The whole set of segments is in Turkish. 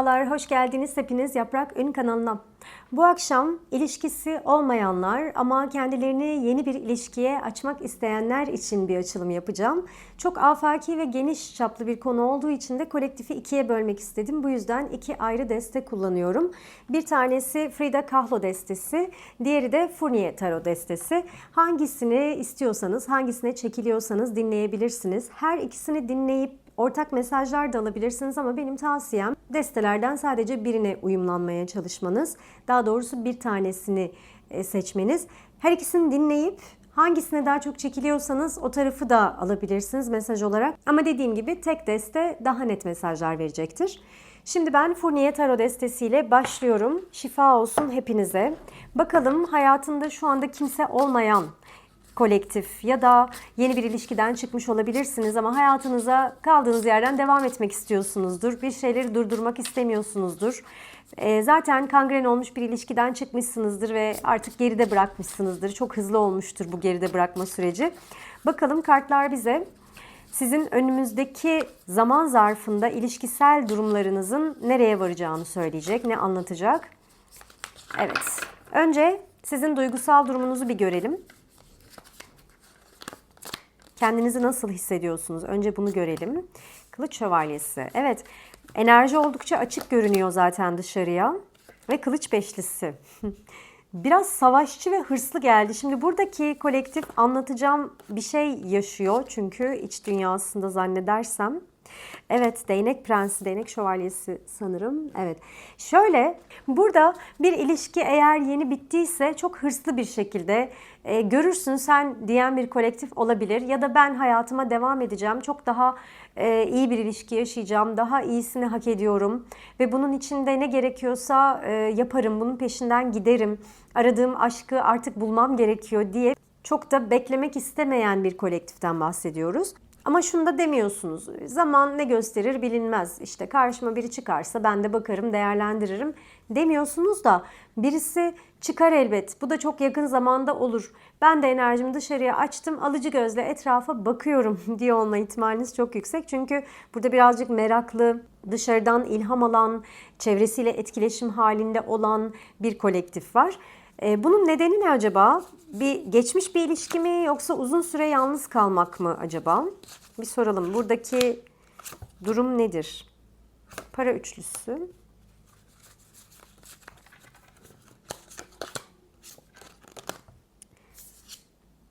Merhabalar, hoş geldiniz hepiniz Yaprak Ün kanalına. Bu akşam ilişkisi olmayanlar ama kendilerini yeni bir ilişkiye açmak isteyenler için bir açılım yapacağım. Çok afaki ve geniş çaplı bir konu olduğu için de kolektifi ikiye bölmek istedim. Bu yüzden iki ayrı deste kullanıyorum. Bir tanesi Frida Kahlo destesi, diğeri de Fournier Tarot destesi. Hangisini istiyorsanız, hangisine çekiliyorsanız dinleyebilirsiniz. Her ikisini dinleyip Ortak mesajlar da alabilirsiniz ama benim tavsiyem destelerden sadece birine uyumlanmaya çalışmanız. Daha doğrusu bir tanesini e, seçmeniz. Her ikisini dinleyip hangisine daha çok çekiliyorsanız o tarafı da alabilirsiniz mesaj olarak. Ama dediğim gibi tek deste daha net mesajlar verecektir. Şimdi ben Fournier Tarot destesiyle başlıyorum. Şifa olsun hepinize. Bakalım hayatında şu anda kimse olmayan kolektif ya da yeni bir ilişkiden çıkmış olabilirsiniz ama hayatınıza kaldığınız yerden devam etmek istiyorsunuzdur. Bir şeyleri durdurmak istemiyorsunuzdur. E, zaten kangren olmuş bir ilişkiden çıkmışsınızdır ve artık geride bırakmışsınızdır. Çok hızlı olmuştur bu geride bırakma süreci. Bakalım kartlar bize sizin önümüzdeki zaman zarfında ilişkisel durumlarınızın nereye varacağını söyleyecek, ne anlatacak. Evet. Önce sizin duygusal durumunuzu bir görelim. Kendinizi nasıl hissediyorsunuz? Önce bunu görelim. Kılıç şövalyesi. Evet. Enerji oldukça açık görünüyor zaten dışarıya. Ve kılıç beşlisi. Biraz savaşçı ve hırslı geldi. Şimdi buradaki kolektif anlatacağım bir şey yaşıyor. Çünkü iç dünyasında zannedersem. Evet, değnek prensi, değnek şövalyesi sanırım. Evet. Şöyle, burada bir ilişki eğer yeni bittiyse çok hırslı bir şekilde e, görürsün sen diyen bir kolektif olabilir ya da ben hayatıma devam edeceğim. Çok daha e, iyi bir ilişki yaşayacağım. Daha iyisini hak ediyorum ve bunun içinde ne gerekiyorsa e, yaparım. Bunun peşinden giderim. Aradığım aşkı artık bulmam gerekiyor diye çok da beklemek istemeyen bir kolektiften bahsediyoruz. Ama şunu da demiyorsunuz. Zaman ne gösterir bilinmez. İşte karşıma biri çıkarsa ben de bakarım, değerlendiririm demiyorsunuz da birisi çıkar elbet. Bu da çok yakın zamanda olur. Ben de enerjimi dışarıya açtım. Alıcı gözle etrafa bakıyorum diye olma ihtimaliniz çok yüksek. Çünkü burada birazcık meraklı, dışarıdan ilham alan, çevresiyle etkileşim halinde olan bir kolektif var. E, bunun nedeni ne acaba? Bir geçmiş bir ilişki mi yoksa uzun süre yalnız kalmak mı acaba? Bir soralım. Buradaki durum nedir? Para üçlüsü.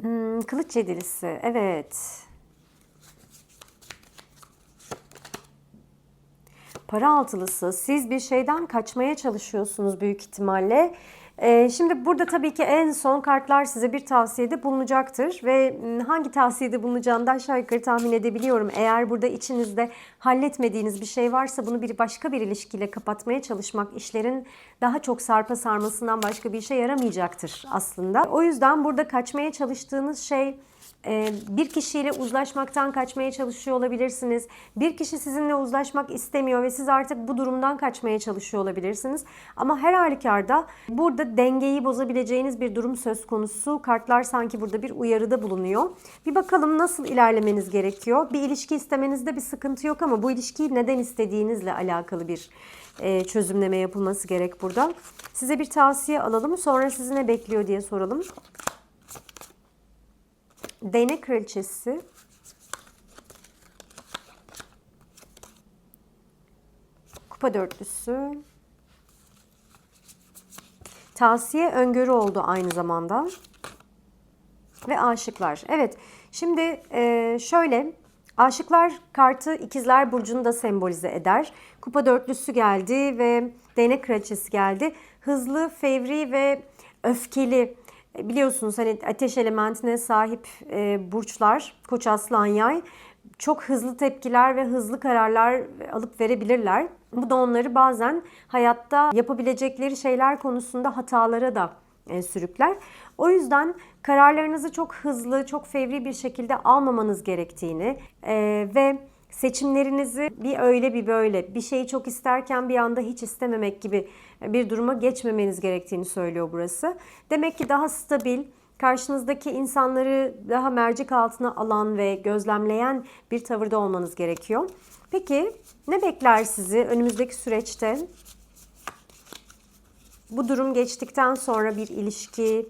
Hmm, kılıç yedilisi. Evet. Para altılısı. Siz bir şeyden kaçmaya çalışıyorsunuz büyük ihtimalle. Ee, şimdi burada tabii ki en son kartlar size bir tavsiyede bulunacaktır ve hangi tavsiyede bulunacağını da aşağı yukarı tahmin edebiliyorum. Eğer burada içinizde halletmediğiniz bir şey varsa bunu bir başka bir ilişkiyle kapatmaya çalışmak işlerin daha çok sarpa sarmasından başka bir işe yaramayacaktır aslında. O yüzden burada kaçmaya çalıştığınız şey bir kişiyle uzlaşmaktan kaçmaya çalışıyor olabilirsiniz. Bir kişi sizinle uzlaşmak istemiyor ve siz artık bu durumdan kaçmaya çalışıyor olabilirsiniz. Ama her halükarda burada dengeyi bozabileceğiniz bir durum söz konusu. Kartlar sanki burada bir uyarıda bulunuyor. Bir bakalım nasıl ilerlemeniz gerekiyor. Bir ilişki istemenizde bir sıkıntı yok ama bu ilişkiyi neden istediğinizle alakalı bir e, çözümleme yapılması gerek burada. Size bir tavsiye alalım. Sonra sizi ne bekliyor diye soralım. Değnek kraliçesi. Kupa dörtlüsü. Tavsiye öngörü oldu aynı zamanda. Ve aşıklar. Evet şimdi e, şöyle aşıklar kartı ikizler burcunu da sembolize eder. Kupa dörtlüsü geldi ve değnek kraliçesi geldi. Hızlı, fevri ve öfkeli biliyorsunuz hani ateş elementine sahip e, burçlar Koç Aslan Yay çok hızlı tepkiler ve hızlı kararlar alıp verebilirler. Bu da onları bazen hayatta yapabilecekleri şeyler konusunda hatalara da e, sürükler. O yüzden kararlarınızı çok hızlı, çok fevri bir şekilde almamanız gerektiğini e, ve seçimlerinizi bir öyle bir böyle bir şeyi çok isterken bir anda hiç istememek gibi bir duruma geçmemeniz gerektiğini söylüyor burası. Demek ki daha stabil, Karşınızdaki insanları daha mercek altına alan ve gözlemleyen bir tavırda olmanız gerekiyor. Peki ne bekler sizi önümüzdeki süreçte? Bu durum geçtikten sonra bir ilişki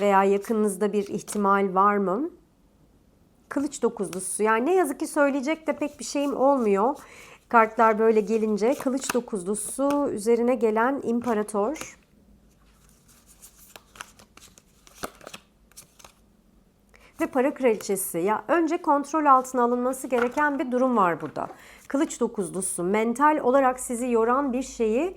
veya yakınınızda bir ihtimal var mı? Kılıç dokuzlusu. Yani ne yazık ki söyleyecek de pek bir şeyim olmuyor. Kartlar böyle gelince kılıç dokuzlusu üzerine gelen imparator. Ve para kraliçesi. Ya önce kontrol altına alınması gereken bir durum var burada. Kılıç dokuzlusu. Mental olarak sizi yoran bir şeyi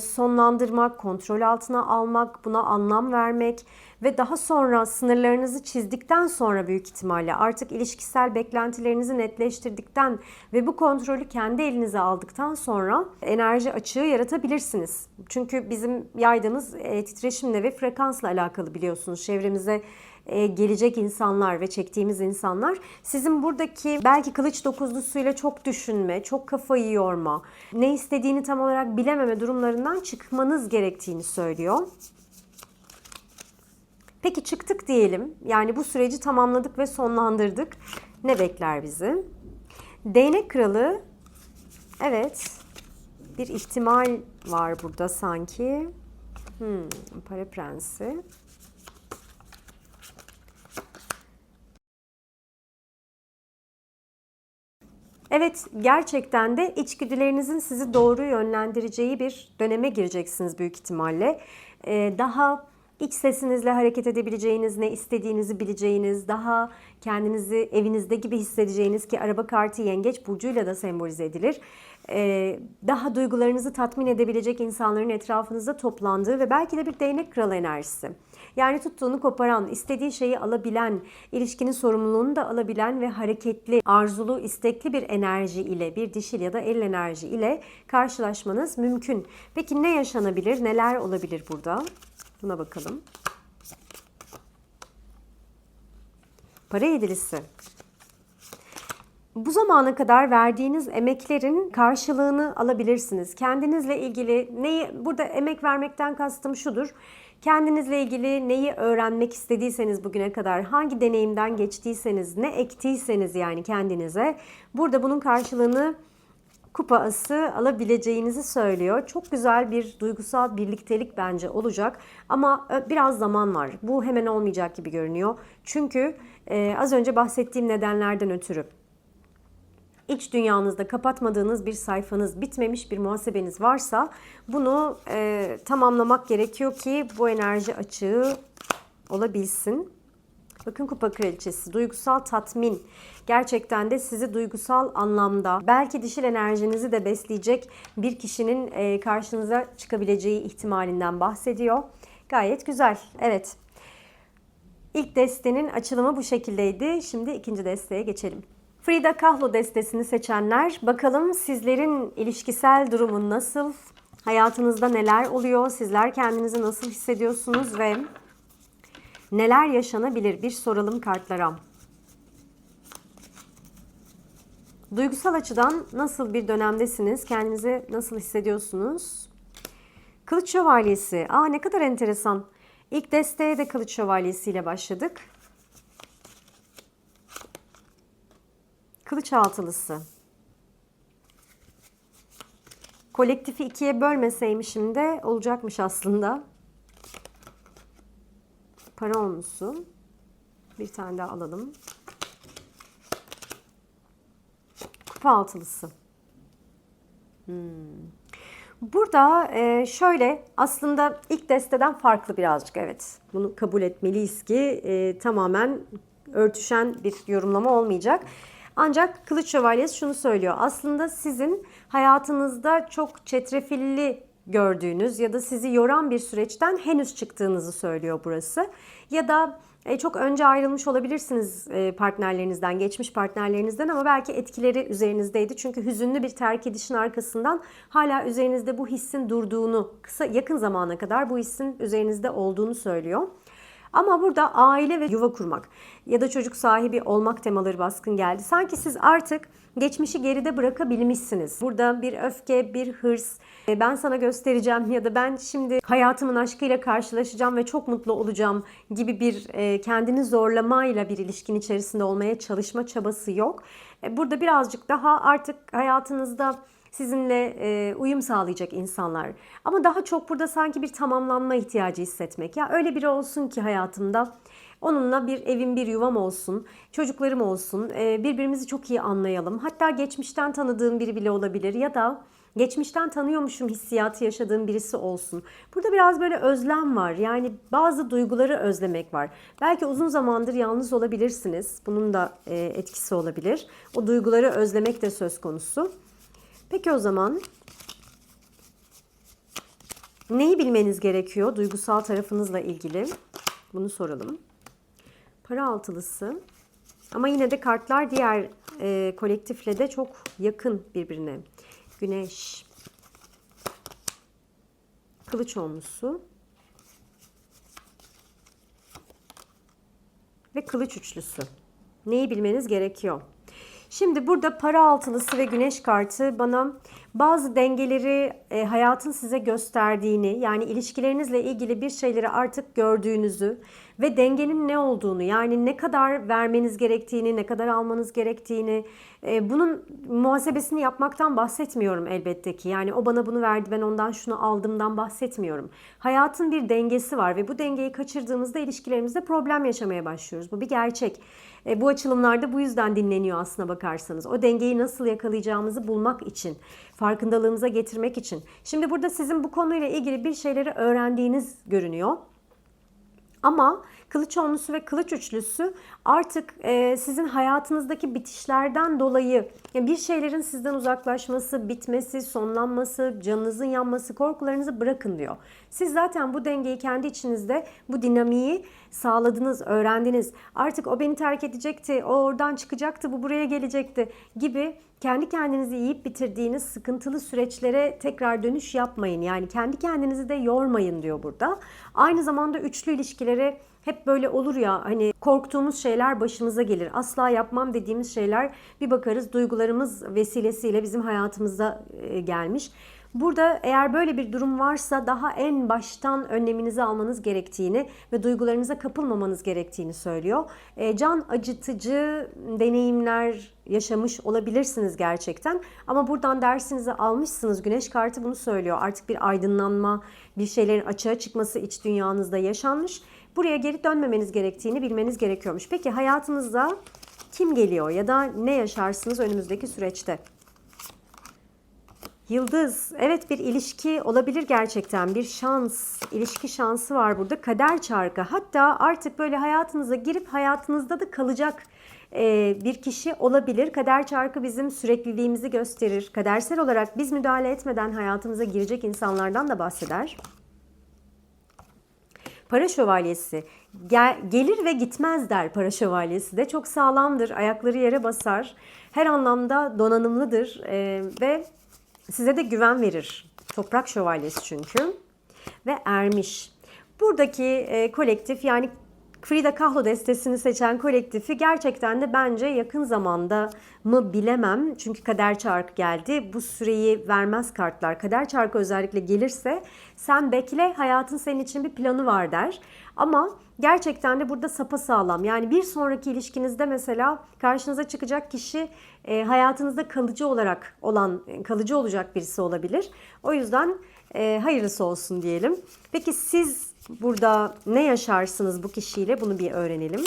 sonlandırmak, kontrol altına almak, buna anlam vermek ve daha sonra sınırlarınızı çizdikten sonra büyük ihtimalle artık ilişkisel beklentilerinizi netleştirdikten ve bu kontrolü kendi elinize aldıktan sonra enerji açığı yaratabilirsiniz. Çünkü bizim yaydığımız e, titreşimle ve frekansla alakalı biliyorsunuz. Çevremize gelecek insanlar ve çektiğimiz insanlar sizin buradaki belki kılıç dokuzlusuyla çok düşünme, çok kafayı yorma, ne istediğini tam olarak bilememe durumlarından çıkmanız gerektiğini söylüyor. Peki çıktık diyelim. Yani bu süreci tamamladık ve sonlandırdık. Ne bekler bizi? Değnek kralı evet bir ihtimal var burada sanki. Hmm, para prensi. Evet, gerçekten de içgüdülerinizin sizi doğru yönlendireceği bir döneme gireceksiniz büyük ihtimalle. Ee, daha iç sesinizle hareket edebileceğiniz, ne istediğinizi bileceğiniz, daha kendinizi evinizde gibi hissedeceğiniz ki araba kartı yengeç burcuyla da sembolize edilir. Ee, daha duygularınızı tatmin edebilecek insanların etrafınızda toplandığı ve belki de bir değnek kralı enerjisi. Yani tuttuğunu koparan, istediği şeyi alabilen, ilişkinin sorumluluğunu da alabilen ve hareketli, arzulu, istekli bir enerji ile, bir dişil ya da el enerji ile karşılaşmanız mümkün. Peki ne yaşanabilir, neler olabilir burada? Buna bakalım. Para yedilisi. Bu zamana kadar verdiğiniz emeklerin karşılığını alabilirsiniz. Kendinizle ilgili neyi burada emek vermekten kastım şudur. Kendinizle ilgili neyi öğrenmek istediyseniz bugüne kadar, hangi deneyimden geçtiyseniz, ne ektiyseniz yani kendinize burada bunun karşılığını kupa ası alabileceğinizi söylüyor. Çok güzel bir duygusal birliktelik bence olacak ama biraz zaman var. Bu hemen olmayacak gibi görünüyor. Çünkü e, az önce bahsettiğim nedenlerden ötürü iç dünyanızda kapatmadığınız bir sayfanız, bitmemiş bir muhasebeniz varsa bunu e, tamamlamak gerekiyor ki bu enerji açığı olabilsin. Bakın kupa kraliçesi, duygusal tatmin. Gerçekten de sizi duygusal anlamda, belki dişil enerjinizi de besleyecek bir kişinin e, karşınıza çıkabileceği ihtimalinden bahsediyor. Gayet güzel. Evet. İlk destenin açılımı bu şekildeydi. Şimdi ikinci desteye geçelim. Frida Kahlo destesini seçenler bakalım sizlerin ilişkisel durumu nasıl? Hayatınızda neler oluyor? Sizler kendinizi nasıl hissediyorsunuz ve neler yaşanabilir? Bir soralım kartlara. Duygusal açıdan nasıl bir dönemdesiniz? Kendinizi nasıl hissediyorsunuz? Kılıç Şövalyesi. Aa ne kadar enteresan. İlk desteğe de Kılıç Şövalyesi ile başladık. Kılıç altılısı. Kolektifi ikiye bölmeseymişim de olacakmış aslında. Para olmuşsun. Bir tane daha alalım. Kupa altılısı. Hmm. Burada e, şöyle aslında ilk desteden farklı birazcık evet. Bunu kabul etmeliyiz ki e, tamamen örtüşen bir yorumlama olmayacak. Ancak Kılıç Şövalyesi şunu söylüyor. Aslında sizin hayatınızda çok çetrefilli gördüğünüz ya da sizi yoran bir süreçten henüz çıktığınızı söylüyor burası. Ya da e, çok önce ayrılmış olabilirsiniz e, partnerlerinizden, geçmiş partnerlerinizden ama belki etkileri üzerinizdeydi. Çünkü hüzünlü bir terk edişin arkasından hala üzerinizde bu hissin durduğunu, kısa yakın zamana kadar bu hissin üzerinizde olduğunu söylüyor. Ama burada aile ve yuva kurmak ya da çocuk sahibi olmak temaları baskın geldi. Sanki siz artık geçmişi geride bırakabilmişsiniz. Burada bir öfke, bir hırs, e, ben sana göstereceğim ya da ben şimdi hayatımın aşkıyla karşılaşacağım ve çok mutlu olacağım gibi bir e, kendini zorlamayla bir ilişkin içerisinde olmaya çalışma çabası yok. E, Burada birazcık daha artık hayatınızda sizinle e, uyum sağlayacak insanlar. Ama daha çok burada sanki bir tamamlanma ihtiyacı hissetmek. Ya öyle biri olsun ki hayatımda onunla bir evim bir yuvam olsun, çocuklarım olsun, e, birbirimizi çok iyi anlayalım. Hatta geçmişten tanıdığım biri bile olabilir ya da geçmişten tanıyormuşum hissiyatı yaşadığım birisi olsun. Burada biraz böyle özlem var. Yani bazı duyguları özlemek var. Belki uzun zamandır yalnız olabilirsiniz. Bunun da e, etkisi olabilir. O duyguları özlemek de söz konusu. Peki o zaman neyi bilmeniz gerekiyor duygusal tarafınızla ilgili? Bunu soralım. Para altılısı. Ama yine de kartlar diğer e, kolektifle de çok yakın birbirine. Güneş. Kılıç onlusu. Ve kılıç üçlüsü. Neyi bilmeniz gerekiyor? Şimdi burada para altılısı ve güneş kartı bana bazı dengeleri e, hayatın size gösterdiğini yani ilişkilerinizle ilgili bir şeyleri artık gördüğünüzü ve dengenin ne olduğunu yani ne kadar vermeniz gerektiğini, ne kadar almanız gerektiğini e, bunun muhasebesini yapmaktan bahsetmiyorum elbette ki. Yani o bana bunu verdi ben ondan şunu aldımdan bahsetmiyorum. Hayatın bir dengesi var ve bu dengeyi kaçırdığımızda ilişkilerimizde problem yaşamaya başlıyoruz. Bu bir gerçek. E, bu açılımlarda bu yüzden dinleniyor aslına bakarsanız. O dengeyi nasıl yakalayacağımızı bulmak için, farkındalığımıza getirmek için. Şimdi burada sizin bu konuyla ilgili bir şeyleri öğrendiğiniz görünüyor. Ama kılıç onlusu ve kılıç üçlüsü artık e, sizin hayatınızdaki bitişlerden dolayı yani bir şeylerin sizden uzaklaşması, bitmesi, sonlanması, canınızın yanması, korkularınızı bırakın diyor. Siz zaten bu dengeyi kendi içinizde bu dinamiği sağladınız, öğrendiniz. Artık o beni terk edecekti, o oradan çıkacaktı, bu buraya gelecekti gibi kendi kendinizi yiyip bitirdiğiniz sıkıntılı süreçlere tekrar dönüş yapmayın. Yani kendi kendinizi de yormayın diyor burada. Aynı zamanda üçlü ilişkileri hep böyle olur ya hani korktuğumuz şeyler başımıza gelir. Asla yapmam dediğimiz şeyler bir bakarız duygularımız vesilesiyle bizim hayatımıza e, gelmiş. Burada eğer böyle bir durum varsa daha en baştan önleminizi almanız gerektiğini ve duygularınıza kapılmamanız gerektiğini söylüyor. E, can acıtıcı deneyimler yaşamış olabilirsiniz gerçekten. Ama buradan dersinizi almışsınız. Güneş kartı bunu söylüyor. Artık bir aydınlanma, bir şeylerin açığa çıkması iç dünyanızda yaşanmış. Buraya geri dönmemeniz gerektiğini bilmeniz gerekiyormuş. Peki hayatınızda kim geliyor ya da ne yaşarsınız önümüzdeki süreçte? Yıldız, evet bir ilişki olabilir gerçekten. Bir şans, ilişki şansı var burada. Kader çarkı. Hatta artık böyle hayatınıza girip hayatınızda da kalacak e, bir kişi olabilir. Kader çarkı bizim sürekliliğimizi gösterir. Kadersel olarak biz müdahale etmeden hayatımıza girecek insanlardan da bahseder. Para şövalyesi Gel, gelir ve gitmez der para şövalyesi de. Çok sağlamdır ayakları yere basar. Her anlamda donanımlıdır e, ve size de güven verir. Toprak şövalyesi çünkü. Ve ermiş. Buradaki e, kolektif yani Frida Kahlo destesini seçen kolektifi gerçekten de bence yakın zamanda mı bilemem. Çünkü kader çarkı geldi. Bu süreyi vermez kartlar. Kader çarkı özellikle gelirse sen bekle hayatın senin için bir planı var der. Ama gerçekten de burada sapa sağlam. Yani bir sonraki ilişkinizde mesela karşınıza çıkacak kişi e, hayatınızda kalıcı olarak olan, kalıcı olacak birisi olabilir. O yüzden e, hayırlısı olsun diyelim. Peki siz burada ne yaşarsınız bu kişiyle bunu bir öğrenelim.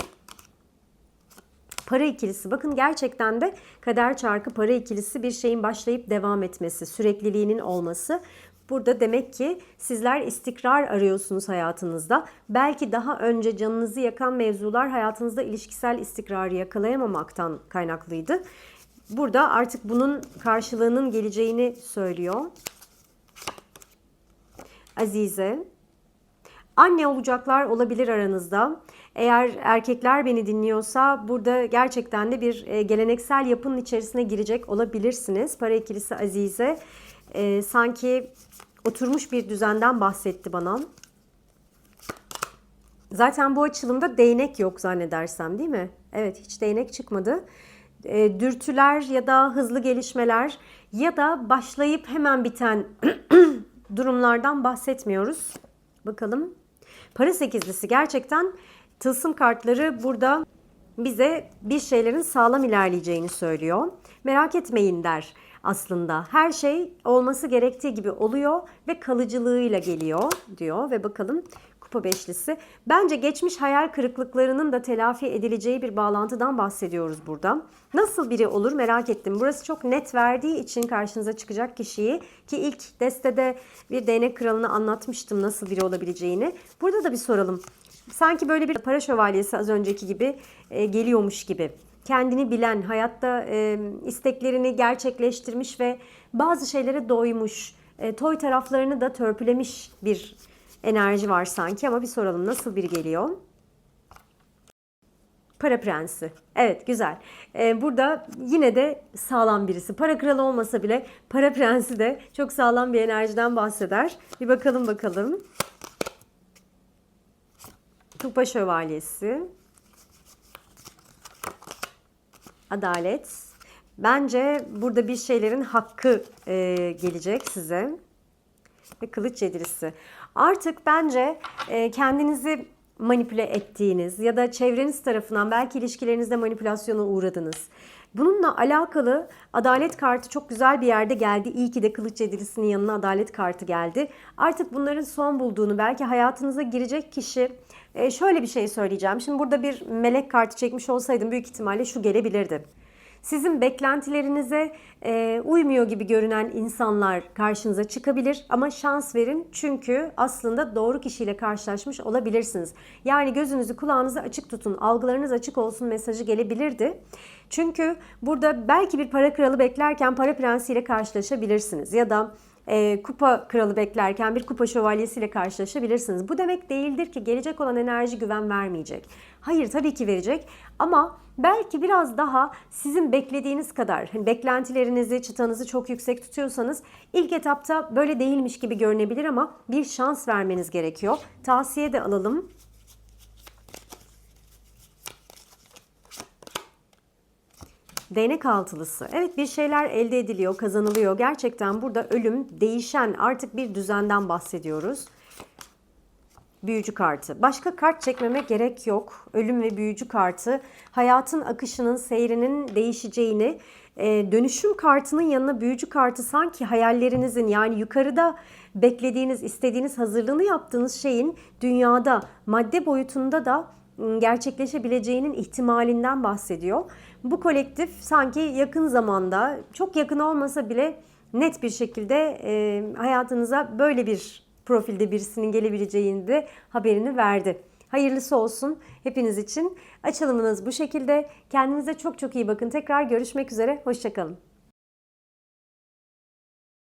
Para ikilisi. Bakın gerçekten de kader çarkı para ikilisi bir şeyin başlayıp devam etmesi, sürekliliğinin olması. Burada demek ki sizler istikrar arıyorsunuz hayatınızda. Belki daha önce canınızı yakan mevzular hayatınızda ilişkisel istikrarı yakalayamamaktan kaynaklıydı. Burada artık bunun karşılığının geleceğini söylüyor. Azize. Anne olacaklar olabilir aranızda. Eğer erkekler beni dinliyorsa burada gerçekten de bir e, geleneksel yapının içerisine girecek olabilirsiniz. Para ikilisi Azize e, sanki oturmuş bir düzenden bahsetti bana. Zaten bu açılımda değnek yok zannedersem değil mi? Evet hiç değnek çıkmadı. E, dürtüler ya da hızlı gelişmeler ya da başlayıp hemen biten durumlardan bahsetmiyoruz. Bakalım. Para sekizlisi gerçekten tılsım kartları burada bize bir şeylerin sağlam ilerleyeceğini söylüyor. Merak etmeyin der aslında. Her şey olması gerektiği gibi oluyor ve kalıcılığıyla geliyor diyor ve bakalım kupa beşlisi. Bence geçmiş hayal kırıklıklarının da telafi edileceği bir bağlantıdan bahsediyoruz burada. Nasıl biri olur merak ettim. Burası çok net verdiği için karşınıza çıkacak kişiyi ki ilk destede bir değnek kralını anlatmıştım nasıl biri olabileceğini. Burada da bir soralım. Sanki böyle bir para şövalyesi az önceki gibi e, geliyormuş gibi. Kendini bilen, hayatta e, isteklerini gerçekleştirmiş ve bazı şeylere doymuş, e, toy taraflarını da törpülemiş bir enerji var sanki ama bir soralım nasıl biri geliyor? Para prensi. Evet güzel. Ee, burada yine de sağlam birisi. Para kralı olmasa bile para prensi de çok sağlam bir enerjiden bahseder. Bir bakalım bakalım. Kupa şövalyesi. Adalet. Bence burada bir şeylerin hakkı e, gelecek size. Ve kılıç yedilisi. Artık bence e, kendinizi manipüle ettiğiniz ya da çevreniz tarafından belki ilişkilerinizde manipülasyona uğradınız. Bununla alakalı adalet kartı çok güzel bir yerde geldi. İyi ki de kılıç yedilisinin yanına adalet kartı geldi. Artık bunların son bulduğunu belki hayatınıza girecek kişi e, şöyle bir şey söyleyeceğim. Şimdi burada bir melek kartı çekmiş olsaydım büyük ihtimalle şu gelebilirdi sizin beklentilerinize e, uymuyor gibi görünen insanlar karşınıza çıkabilir ama şans verin çünkü aslında doğru kişiyle karşılaşmış olabilirsiniz. Yani gözünüzü kulağınızı açık tutun, algılarınız açık olsun mesajı gelebilirdi. Çünkü burada belki bir para kralı beklerken para prensiyle karşılaşabilirsiniz ya da e, kupa kralı beklerken bir kupa şövalyesiyle karşılaşabilirsiniz. Bu demek değildir ki gelecek olan enerji güven vermeyecek. Hayır tabii ki verecek ama belki biraz daha sizin beklediğiniz kadar hani beklentilerinizi, çıtanızı çok yüksek tutuyorsanız ilk etapta böyle değilmiş gibi görünebilir ama bir şans vermeniz gerekiyor. Tavsiye de alalım. Değnek altılısı. Evet bir şeyler elde ediliyor, kazanılıyor. Gerçekten burada ölüm, değişen artık bir düzenden bahsediyoruz. Büyücü kartı. Başka kart çekmeme gerek yok. Ölüm ve büyücü kartı hayatın akışının, seyrinin değişeceğini, e, dönüşüm kartının yanına büyücü kartı sanki hayallerinizin yani yukarıda beklediğiniz, istediğiniz hazırlığını yaptığınız şeyin dünyada, madde boyutunda da gerçekleşebileceğinin ihtimalinden bahsediyor. Bu kolektif sanki yakın zamanda, çok yakın olmasa bile net bir şekilde e, hayatınıza böyle bir profilde birisinin gelebileceğini de haberini verdi. Hayırlısı olsun hepiniz için. Açılımınız bu şekilde. Kendinize çok çok iyi bakın. Tekrar görüşmek üzere. Hoşçakalın.